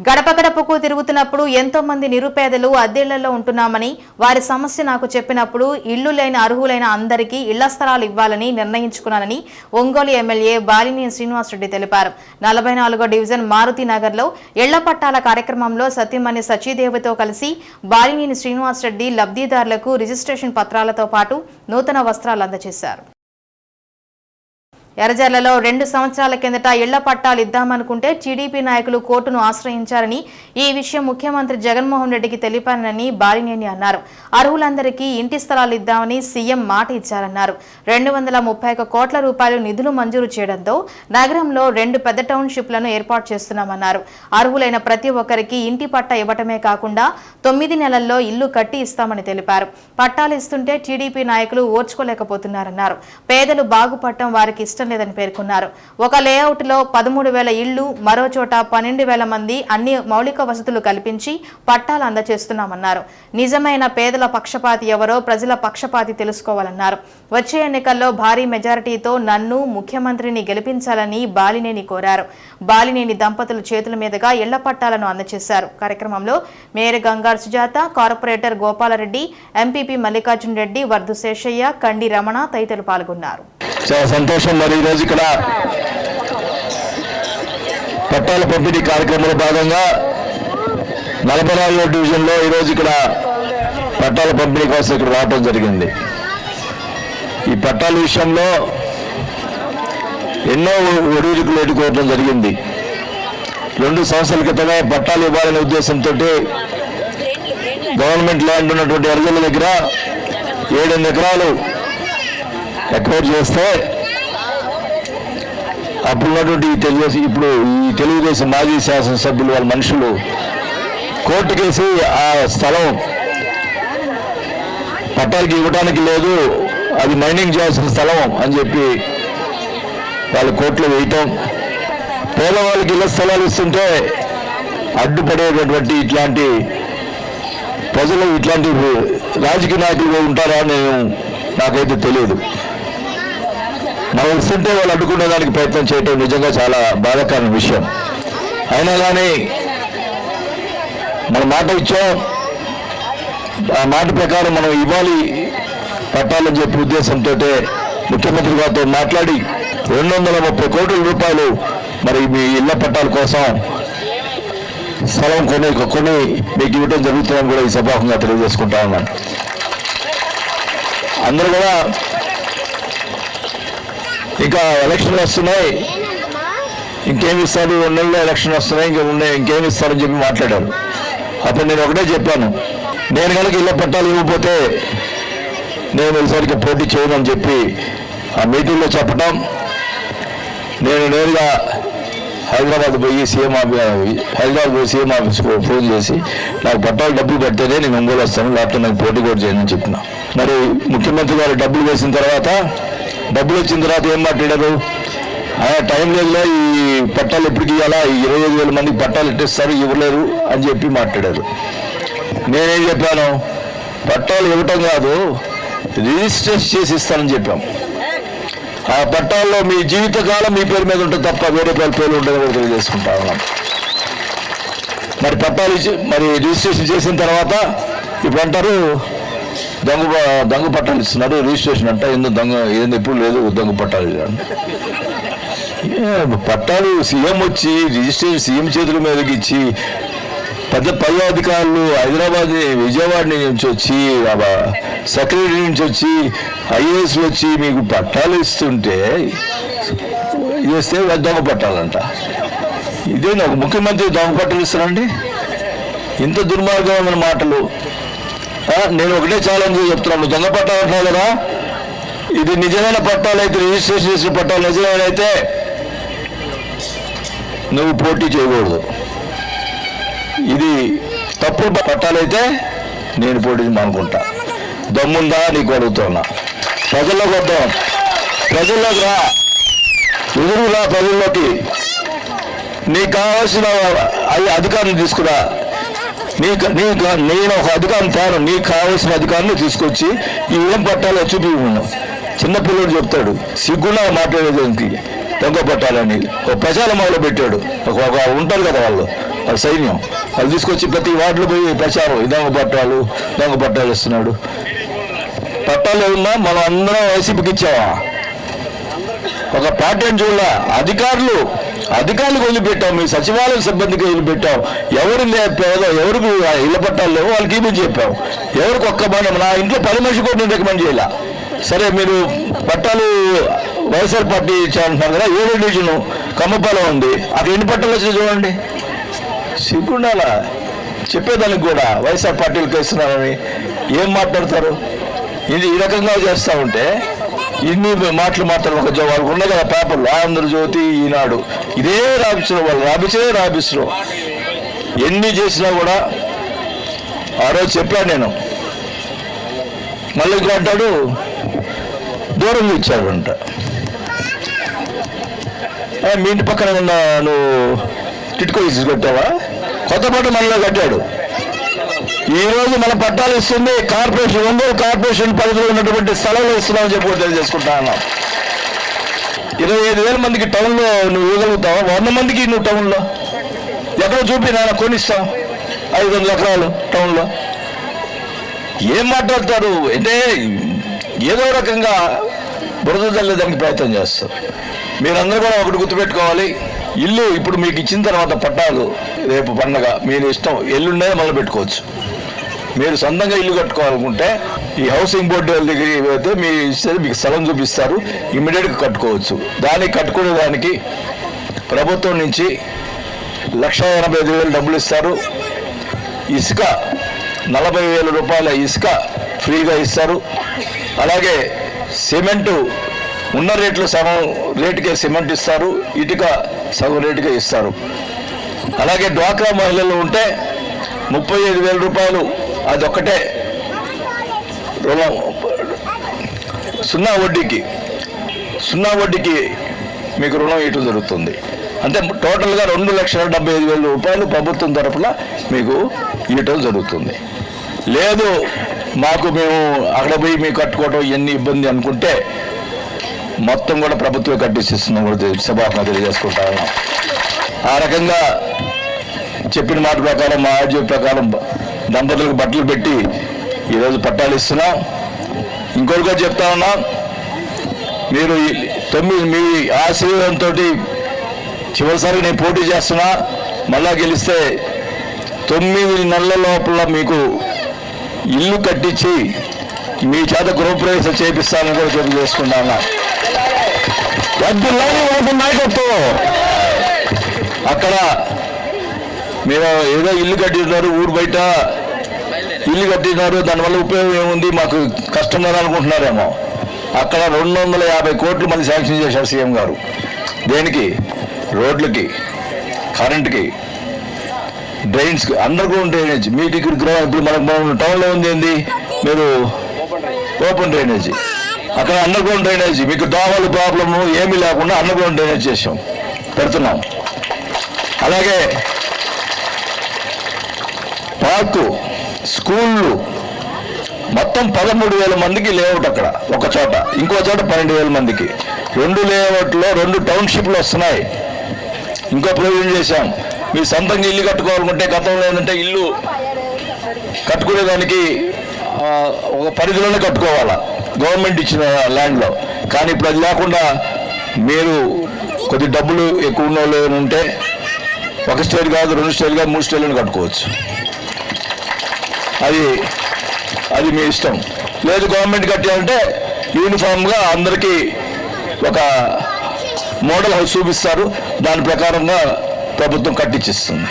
గడప గడపకు తిరుగుతున్నప్పుడు ఎంతో మంది నిరుపేదలు అద్దెళ్ళలో ఉంటున్నామని వారి సమస్య నాకు చెప్పినప్పుడు ఇళ్ళు లేని అర్హులైన అందరికీ ఇళ్ళ స్థలాలు ఇవ్వాలని నిర్ణయించుకున్నానని ఒంగోలు ఎమ్మెల్యే బాలినేని శ్రీనివాసరెడ్డి తెలిపారు. నలభై నాలుగో డివిజన్ మారుతి నగర్లో ఇళ్ళ పట్టాల కార్యక్రమంలో సత్యమణి సచీదేవితో కలిసి బాలినేని శ్రీనివాసరెడ్డి లబ్ధిదారులకు రిజిస్ట్రేషన్ పత్రాలతో పాటు నూతన వస్త్రాలు అందజేశారు. ఎర్రజర్లలో రెండు సంవత్సరాల కిందట ఇళ్ళ పట్టాలు ఇద్దామనుకుంటే టీడీపీ నాయకులు కోర్టును ఆశ్రయించారని ఈ విషయం ముఖ్యమంత్రి జగన్మోహన్ రెడ్డికి తెలిపానని బాలినేని అన్నారు. అర్హులందరికీ ఇంటి స్థలాలు ఇద్దామని సీఎం మాట ఇచ్చారన్నారు. రెండు వందల ముప్పై ఒక కోట్ల రూపాయలు నిధులు మంజూరు చేయడంతో నగరంలో రెండు పెద్ద టౌన్షిప్లను ఏర్పాటు చేస్తున్నామన్నారు. అర్హులైన ప్రతి ఒక్కరికి ఇంటి పట్ట ఇవ్వటమే కాకుండా తొమ్మిది నెలల్లో ఇల్లు కట్టి ఇస్తామని తెలిపారు. పట్టాలు ఇస్తుంటే టీడీపీ నాయకులు ఓర్చుకోలేకపోతున్నారన్నారు. పేదలు బాగుపడటం వారికి ఇష్టం లేదని పేర్కొన్నారు. ఒక లేఅవుట్లో పదమూడు వేల ఇళ్ళు మరో చోట పన్నెండు వేల మంది అన్ని మౌలిక వసతులు కల్పించి పట్టాలు అందజేస్తున్నామన్నారు. నిజమైన పేదల పక్షపాతి ఎవరో ప్రజల పక్షపాతి తెలుసుకోవాలన్నారు. వచ్చే ఎన్నికల్లో భారీ మెజారిటీతో నన్ను ముఖ్యమంత్రిని గెలిపించాలని బాలినేని కోరారు. బాలినేని దంపతుల చేతుల మీదుగా ఇళ్ళ పట్టాలను అందజేశారు. కార్యక్రమంలో mayor Gangada Sujatha corporator Gopalreddy MPP Mallikarjuna Reddy వర్ధు Seshaiah కండి రమణ తదితరులు పాల్గొన్నారు. చాలా సంతోషం. మరి ఈరోజు ఇక్కడ పట్టాల పంపిణీ కార్యక్రమంలో భాగంగా నలభై నాలుగో డివిజన్లో ఈరోజు ఇక్కడ పట్టాల పంపిణీ కోసం ఇక్కడ రావడం జరిగింది. ఈ పట్టాల విషయంలో ఎన్నో ఒడిరుకులు ఎదుర్కోవడం జరిగింది. రెండు సంవత్సరాల క్రితమే పట్టాలు ఇవ్వాలనే ఉద్దేశంతో గవర్నమెంట్ ల్యాండ్ ఉన్నటువంటి అర్జుల దగ్గర ఏడెనిమిది ఎకరాలు ఎక్వైర్ చేస్తే అప్పుడున్నటువంటి ఈ తెలుగుదేశం ఇప్పుడు ఈ తెలుగుదేశం మాజీ శాసనసభ్యులు వాళ్ళ మనుషులు కోర్టుకేసి ఆ స్థలం పట్టాలకి ఇవ్వడానికి లేదు అది మైనింగ్ చేయాల్సిన స్థలం అని చెప్పి వాళ్ళు కోర్టులో వేయటం. పేదవాళ్ళకి ఇళ్ళ స్థలాలు ఇస్తుంటే అడ్డుపడేటటువంటి ఇట్లాంటి ప్రజలు ఇట్లాంటి రాజకీయ నాయకులు ఉంటారా నేను నాకైతే తెలియదు. మనం ఇస్తుంటే వాళ్ళు అడ్డుకునే దానికి ప్రయత్నం చేయటం నిజంగా చాలా బాధాకరమైన విషయం. అయినా కానీ మన మాట ఇచ్చాం. ఆ మాట ప్రకారం మనం ఇవ్వాలి పట్టాలని చెప్పే ఉద్దేశంతో ముఖ్యమంత్రి గారితో మాట్లాడి రెండు వందల ముప్పై కోట్ల రూపాయలు మరి మీ ఇళ్ళ పట్టాల కోసం స్థలం కొని కొని మీకు ఇవ్వడం జరుగుతుందని కూడా ఈ సభాముఖంగా తెలియజేసుకుంటా ఉన్నాను. అందరూ కూడా ఇంకా ఎలక్షన్లు వస్తున్నాయి. ఇంకేమి ఇస్తారు? రెండు ఎలక్షన్ వస్తున్నాయి. ఇంకా ఉన్నాయి? ఇంకేమి ఇస్తారని చెప్పి మాట్లాడారు. అప్పుడు నేను ఒకటే చెప్పాను. నేను కనుక ఇళ్ళ పట్టాలు ఇవ్వకపోతే నేను ఈసారికి పోటీ చేయనని చెప్పి ఆ మీటింగ్లో చెప్పటం. నేను నేరుగా హైదరాబాద్ పోయి సీఎం ఆఫీ హైదరాబాద్ పోయి సీఎం ఆఫీస్కు ఫోన్ చేసి నాకు పట్టాలు డబ్బులు పడితేనే నేను ఒంగోలు వస్తాను లేకపోతే నాకు పోటీ కూడా చేయనని చెప్పిన. మరి ముఖ్యమంత్రి గారు డబ్బులు వేసిన తర్వాత డబ్బులు వచ్చిన తర్వాత ఏం మాట్లాడారు? ఆ టైం లేదులో ఈ పట్టాలు ఎప్పటికి ఇవ్వాలా? ఈ ఇరవై ఐదు వేల మందికి పట్టాలు ఇట్టేస్తారు ఇవ్వలేరు అని చెప్పి మాట్లాడారు. నేనేం చెప్పాను? పట్టాలు ఇవ్వటం కాదు రిజిస్టర్ చేసి ఇస్తానని చెప్పాం. ఆ పట్టాల్లో మీ జీవితకాలం మీ పేరు మీద ఉంటుంది తప్ప వేరే పేరు పేరు ఉంటుంది కూడా తెలియజేసుకుంటా ఉన్నాం. మరి పట్టాలు ఇచ్చి మరి రిజిస్ట్రేషన్ చేసిన తర్వాత ఇప్పుడు అంటారు దొంగ ప- దొంగ పట్టాలు ఇస్తున్నారు రిజిస్ట్రేషన్ అంట ఎందుకు దొంగ ఏంది ఎప్పుడు లేదు దొంగ పట్టాలు పట్టాలు సీఎం వచ్చి రిజిస్ట్రేషన్ సీఎం చేతుల మీదకి ఇచ్చి పెద్ద పై అధికారులు హైదరాబాద్ విజయవాడ నుంచి వచ్చి సెక్రటరీ నుంచి వచ్చి ఐఏఎస్ వచ్చి మీకు పట్టాలు ఇస్తుంటే చేస్తే దొంగ పట్టాలంట. ఇదే నాకు ముఖ్యమంత్రి దొంగ పట్టాలు ఇస్తారండి ఇంత దుర్మార్గమైన మాటలు. నేను ఒకటే ఛాలెంజ్ చెప్తున్నాను. దొంగ పట్టాలు అంటున్నావు కదా? ఇది నిజమైన పట్టాలు అయితే రిజిస్ట్రేషన్ చేసిన పట్టాలు అయితే నువ్వు పోటీ చేయకూడదు. ఇది తప్పుడు పట్టాలైతే నేను పోటీ అనుకుంటా దమ్ముందా? నీకు అడుగుతున్నా. ప్రజల్లోకి వద్దాం. ప్రజల్లోకి రా. ఎదురు రా ప్రజల్లోకి. నీకు కావాల్సిన అవి అధికారులు తీసుకురా. నీకు నీకు నేను ఒక అధికారం తాను నీకు కావాల్సిన అధికారాన్ని తీసుకొచ్చి ఈ ఏం పట్టాలో చూపి చిన్నపిల్లడు చెప్తాడు సిగ్గున్నా మాట్లాడేదానికి దొంగ పట్టాలని. ఒక ప్రచారం మొదలు పెట్టాడు ఒక ఉంటారు కదా వాళ్ళు వాళ్ళ సైన్యం. వాళ్ళు తీసుకొచ్చి ప్రతి వార్డులో పోయి ప్రచారం దొంగ పట్టాలు దొంగ పట్టాలు ఇస్తున్నాడు. పట్టాలు ఉన్నా మనం అందరం వైసీపీకి ఇచ్చావా ఒక పార్టీ అని చూడాల అధికారులు అధికారులకు వదిలిపెట్టాం మీ సచివాలయ సిబ్బందికి వదిలిపెట్టాం. ఎవరు లే- పేద ఎవరికి ఇళ్ళ పట్టాలు లేవు వాళ్ళకి ఇవి చెప్పాం. ఎవరికి ఒక్క మనం నా ఇంట్లో పది మనిషి కూడా నేను రికమెండ్ చేయాల. సరే మీరు పట్టాలు వైఎస్ఆర్ పార్టీ ఇచ్చారంటున్నారు కదా ఏడో డివిజన్ కమ్మపాలెం ఉంది. అక్కడ ఎన్ని పట్టాలు వచ్చాయి చూడండి. సిగ్గుండాల? చెప్పేదానికి కూడా వైఎస్ఆర్ పార్టీలకు ఇస్తున్నారని ఏం మాట్లాడతారు? ఇది ఈ రకంగా చేస్తూ ఉంటే ఇన్ని మాటలు మాత్రం ఒక వాళ్ళకు ఉన్నాయి కదా పేపర్లు. ఆంధ్రజ్యోతి ఈనాడు. ఇదే రాపించడం వాళ్ళు. రాపించే రాపిస్తారు ఎన్ని చేసినా కూడా ఆ రోజు చెప్పాను నేను. మళ్ళీ అంటాడు దూరం ఇచ్చాడంట మీ ఇంటి పక్కన ఉన్న నువ్వు టిట్కో ఇసి కట్టావా? కొత్త పాట మనలో కట్టాడు. ఈ రోజు మన పట్టాలు ఇస్తుంది కార్పొరేషన్ ఒంగోలు కార్పొరేషన్ పరిధిలో ఉన్నటువంటి స్థలంలో ఇస్తున్నామని చెప్పి కూడా తెలియజేసుకుంటా ఉన్నాం. ఇరవై ఐదు వేల మందికి టౌన్లో నువ్వు ఇవ్వగలుగుతావా? వంద మందికి నువ్వు టౌన్లో? ఎక్కడో చూపి నాన్న కొనిస్తావు ఐదు వందల ఎకరాలు టౌన్లో. ఏం మాట్లాడతారు? అంటే ఏదో రకంగా బురద చల్లేదానికి ప్రయత్నం చేస్తారు. మీరందరూ కూడా ఒకటి గుర్తుపెట్టుకోవాలి ఇల్లు ఇప్పుడు మీకు ఇచ్చిన తర్వాత పట్టాలు రేపు పండగ మీరు ఇష్టం ఎల్లుండే మొదలు పెట్టుకోవచ్చు. మీరు సొంతంగా ఇల్లు కట్టుకోవాలనుకుంటే ఈ హౌసింగ్ బోర్డు వాళ్ళ దగ్గరికి పోతే మీ ఇస్తే మీకు స్థలం చూపిస్తారు. ఇమ్మీడియట్గా కట్టుకోవచ్చు. దానికి కట్టుకునే దానికి ప్రభుత్వం నుంచి లక్ష ఎనభై ఐదు వేలు డబ్బులు ఇస్తారు. ఇసుక నలభై వేల రూపాయల ఇసుక ఫ్రీగా ఇస్తారు. అలాగే సిమెంటు ఉన్న రేట్లు సగం రేటుకే సిమెంట్ ఇస్తారు. ఇటుక సగం రేటుకే ఇస్తారు. అలాగే డ్వాక్రా మహిళలు ఉంటే ముప్పై ఐదు వేల రూపాయలు అదొక్కటే. రుణం సున్నా వడ్డీకి సున్నా వడ్డీకి మీకు రుణం ఇవ్వటం జరుగుతుంది అంటే టోటల్గా రెండు లక్షల డెబ్బై ఐదు వేల రూపాయలు ప్రభుత్వం తరఫున మీకు ఇవ్వటం జరుగుతుంది. లేదు మాకు మేము అక్కడ పోయి మీకు కట్టుకోవటం ఇవన్నీ ఇబ్బంది అనుకుంటే మొత్తం కూడా ప్రభుత్వం కట్టిస్తున్నాం కూడా సభాపన సభాపతి తెలియజేసుకుంటా ఆ రకంగా చెప్పిన మాట ప్రకారం మా ఆర్జీ ప్రకారం దంపతులకు బట్టలు పెట్టి ఈరోజు పట్టాలు ఇస్తున్నాం. ఇంకొకటిగా చెప్తా ఉన్నా మీరు తొమ్మిది మీ ఆశీర్వాదంతో చివరిసారి నేను పోటీ చేస్తున్నా. మళ్ళా గెలిస్తే తొమ్మిది నెలల లోపల మీకు ఇల్లు కట్టించి మీ చేత గృహప్రవేశం చేపిస్తానని కూడా చెప్పి చేసుకుంటాను నాయకత్వం. అక్కడ మీరు ఏదో ఇల్లు కట్టినారు ఊరు బయట ఇల్లు కట్టినారు దానివల్ల ఉపయోగం ఏముంది? మాకు కష్టం కదా అనుకుంటున్నారేమో. అక్కడ రెండు వందల యాభై కోట్లు మంది శాంక్షన్ చేశారు సీఎం గారు. దేనికి? రోడ్లకి కరెంట్కి డ్రైన్స్కి అండర్ గ్రౌండ్ డ్రైనేజ్. మీ ఇక్కడ గ్రౌండ్ ఇప్పుడు మనకు మన టౌన్లో ఉంది ఏంది? మీరు ఓపెన్ డ్రైనేజ్. అక్కడ అండర్ గ్రౌండ్ డ్రైనేజ్. మీకు దోమలు ప్రాబ్లము ఏమీ లేకుండా అండర్ గ్రౌండ్ డ్రైనేజ్ చేసాం పెడుతున్నాం. అలాగే పార్కు స్కూళ్ళు మొత్తం పదమూడు వేల మందికి లేఅవుట్ అక్కడ ఒక చోట. ఇంకో చోట పన్నెండు వేల మందికి. రెండు లేఅవుట్లో రెండు టౌన్షిప్లు వస్తున్నాయి. ఇంకో ప్రొవిజన్ చేశాం. మీ సొంతంగా ఇల్లు కట్టుకోవాలనుకుంటే గతంలో ఏంటంటే ఇల్లు కట్టుకునేదానికి ఒక పరిధిలోనే కట్టుకోవాలా. గవర్నమెంట్ ఇచ్చిన ల్యాండ్లో. కానీ ఇప్పుడు అది లేకుండా మీరు కొద్ది డబ్బులు ఎక్కువ ఉన్న వాళ్ళు ఉంటే ఒక స్టేట్ కాదు రెండు స్టేట్ కాదు మూడు స్టేట్లను కట్టుకోవచ్చు. అది అది మీ ఇష్టం. లేదు గవర్నమెంట్ కట్టాలంటే యూనిఫామ్గా అందరికీ ఒక మోడల్ హౌస్ చూపిస్తారు. దాని ప్రకారంగా ప్రభుత్వం కట్టించిస్తుంది.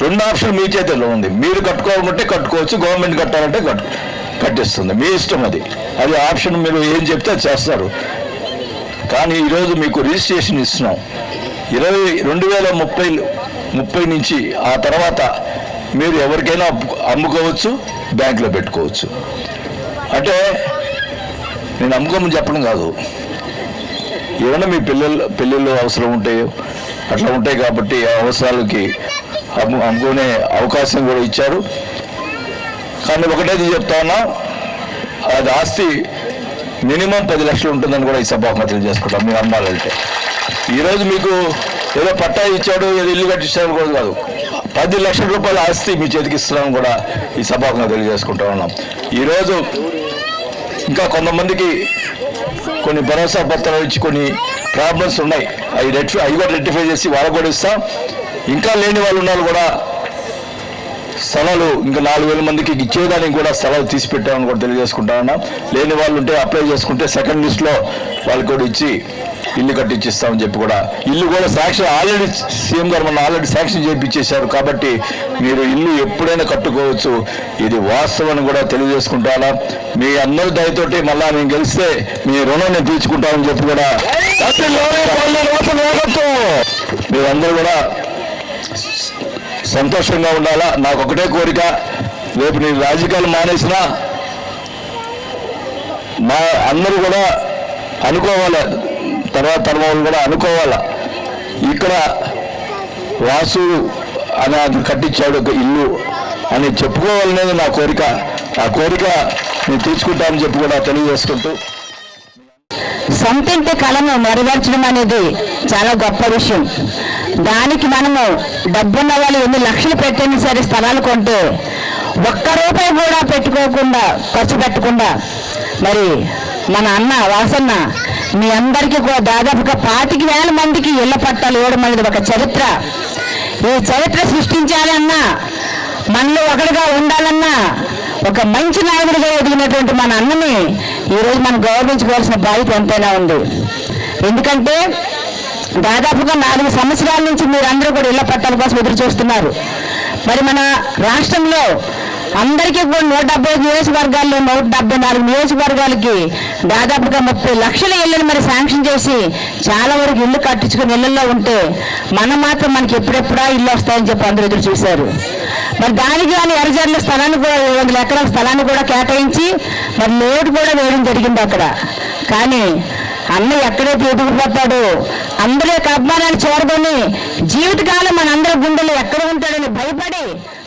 రెండు ఆప్షన్ మీ చేతిలో ఉంది. మీరు కట్టుకోవాలంటే కట్టుకోవచ్చు గవర్నమెంట్ కట్టాలంటే కట్టు కట్టిస్తుంది. మీ ఇష్టం అది. అది ఆప్షన్ మీరు ఏం చెప్తే అది చేస్తారు. కానీ ఈరోజు మీకు రిజిస్ట్రేషన్ ఇస్తున్నాం. ఇరవై రెండు వేల ముప్పై ముప్పై నుంచి ఆ తర్వాత మీరు ఎవరికైనా అమ్ముకోవచ్చు బ్యాంకులో పెట్టుకోవచ్చు. అంటే నేను అమ్ముకోమని చెప్పడం కాదు. ఏమైనా మీ పిల్లలు పెళ్ళిళ్ళు అవసరం ఉంటాయో అట్లా ఉంటాయి కాబట్టి ఆ అవసరాలకి అమ్ము అమ్ముకునే అవకాశం కూడా ఇచ్చారు. కానీ ఒకటేది చెప్తానా అది ఆస్తి మినిమం పది లక్షలు ఉంటుందని కూడా ఈ సభాపతులు చేసుకుంటాం మీరు అమ్మాలంటే. ఈరోజు మీకు ఏదో పట్టా ఇచ్చాడు ఏదో ఇల్లు కట్టించాడు కూడా కాదు. పది లక్షల రూపాయల ఆస్తి మీ చేతికి ఇస్తున్నామని కూడా ఈ సభాముఖంగా తెలియజేసుకుంటా ఉన్నాం. ఈరోజు ఇంకా కొంతమందికి కొన్ని భరోసా పత్రాలు ఇచ్చి కొన్ని ప్రాబ్లమ్స్ ఉన్నాయి. అవి రెక్టిఫై అవి కూడా రెక్టిఫై చేసి వాళ్ళకు కూడా ఇస్తాం. ఇంకా లేని వాళ్ళు ఉన్నారు కూడా స్థలాలు ఇంకా నాలుగు వేల మందికి ఇచ్చేదానికి కూడా స్థలాలు తీసి పెట్టామని కూడా తెలియజేసుకుంటా ఉన్నాం. లేని వాళ్ళు ఉంటే అప్లై చేసుకుంటే సెకండ్ లిస్ట్లో వాళ్ళకి కూడా ఇచ్చి ఇల్లు కట్టించిస్తామని చెప్పి కూడా ఇల్లు కూడా శాంక్షన్ ఆల్రెడీ సీఎం గారు మన ఆల్రెడీ శాంక్షన్ చేయించేశారు కాబట్టి మీరు ఇల్లు ఎప్పుడైనా కట్టుకోవచ్చు. ఇది వాస్తవం కూడా తెలియజేసుకుంటారా మీ అందరి దయతోటి మళ్ళా నేను గెలిస్తే మీ రుణం నేను తీర్చుకుంటామని చెప్పి కూడా మీరందరూ కూడా సంతోషంగా ఉండాలా? నాకు ఒకటే కోరిక రేపు నేను రాజకీయాలు మానేసినా మా అందరూ కూడా అనుకోవాలి? తర్వాత తరం కూడా అనుకోవాల? ఇక్కడ వాసు అని అది కట్టించాడు ఒక ఇల్లు అని చెప్పుకోవాలనేది నా కోరిక. ఆ కోరిక నేను తీసుకుంటానని చెప్పి కూడా తెలియజేసుకుంటూ. సొంతింటి కళను నెరవేర్చడం అనేది చాలా గొప్ప విషయం. దానికి మనము డబ్బున్న వాళ్ళు ఎన్ని లక్షలు పెట్టిన సరే స్థలాలు కొంటే ఒక్క రూపాయి కూడా పెట్టుకోకుండా ఖర్చు పెట్టకుండా మరి మన అన్న వాసన్న మీ అందరికీ కూడా దాదాపుగా పాతిక వేల మందికి ఇళ్ళ పట్టాలు ఇవ్వడం అనేది ఒక చరిత్ర. ఈ చరిత్ర సృష్టించాలన్నా మనలో ఒకటిగా ఉండాలన్నా ఒక మంచి నాయకుడిగా ఎదిగినటువంటి మన అన్నని ఈరోజు మనం గౌరవించుకోవాల్సిన బాధ్యత ఎంతైనా ఉంది. ఎందుకంటే దాదాపుగా నాలుగు సంవత్సరాల నుంచి మీరందరూ కూడా ఇళ్ళ పట్టాల కోసం ఎదురు చూస్తున్నారు మరి మన రాష్ట్రంలో అందరికీ కూడా నూట డెబ్బై ఐదు నియోజకవర్గాల్లో నూట డెబ్బై నాలుగు నియోజకవర్గాలకి దాదాపుగా ముప్పై లక్షల ఇళ్ళని మరి శాంక్షన్ చేసి చాలా వరకు ఇల్లు కట్టించుకుని ఇళ్ళలో ఉంటే మనం మాత్రం మనకి ఎప్పుడెప్పుడా ఇల్లు వస్తాయని చెప్పి అందరూ ఎదురు చూశారు. మరి దానికి కానీ ఎరజర్ల స్థలాన్ని కూడా ఏడు వందల ఎకరాల స్థలాన్ని కూడా కేటాయించి మరి లోటు కూడా వేయడం జరిగింది అక్కడ. కానీ అన్న ఎక్కడైతే ఎదుగుపోతాడో అందరి యొక్క అభిమానాన్ని చూరకొని జీవితకాలం మనందరి గుండెలు ఎక్కడ ఉంటాడని భయపడి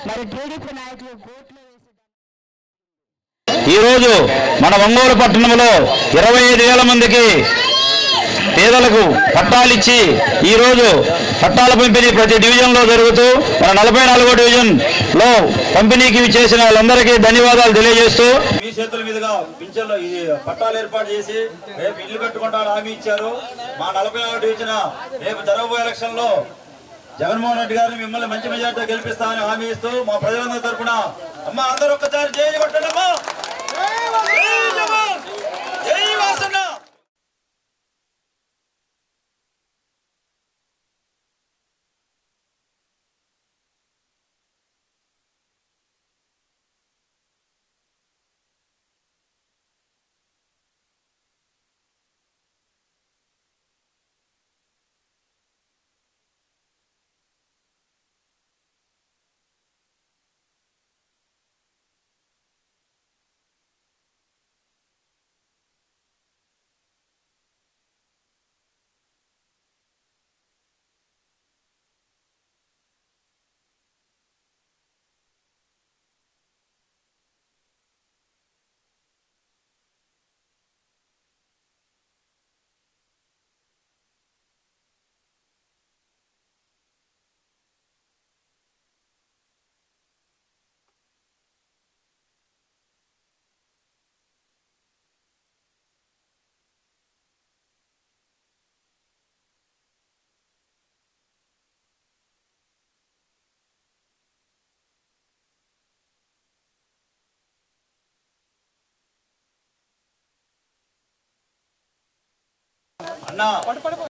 మరి టీడీపీ నాయకులు కోర్టులో వేసి ఈరోజు మన ఒంగోలు పట్టణంలో ఇరవై ఐదు వేల మందికి పేదలకు పట్టాలిచ్చి ఈరోజు పట్టాల పంపిణీ ప్రతి డివిజన్లో జరుగుతూ మన నలభై నాలుగో డివిజన్లో పంపిణీకి చేసిన వాళ్ళందరికీ ధన్యవాదాలు తెలియజేస్తూ మీ చేతుల మీదుగా పింఛన్లు పట్టాలు ఏర్పాటు చేసి రేపు ఇల్లు కట్టుకుంటారని హామీ ఇచ్చారు. మా నలభై నాలుగు డివిజన్ రేపు జరగబోయే ఎలక్షన్లో జగన్మోహన్ రెడ్డి గారిని మిమ్మల్ని మంచి మెజార్టీ గెలిపిస్తామని హామీ ఇస్తూ మా ప్రజలందరి తరఫున అమ్మ అందరూ ఒక్కసారి జై కొట్టండి అమ్మా జై జగన్! జై వాసన్న అన్న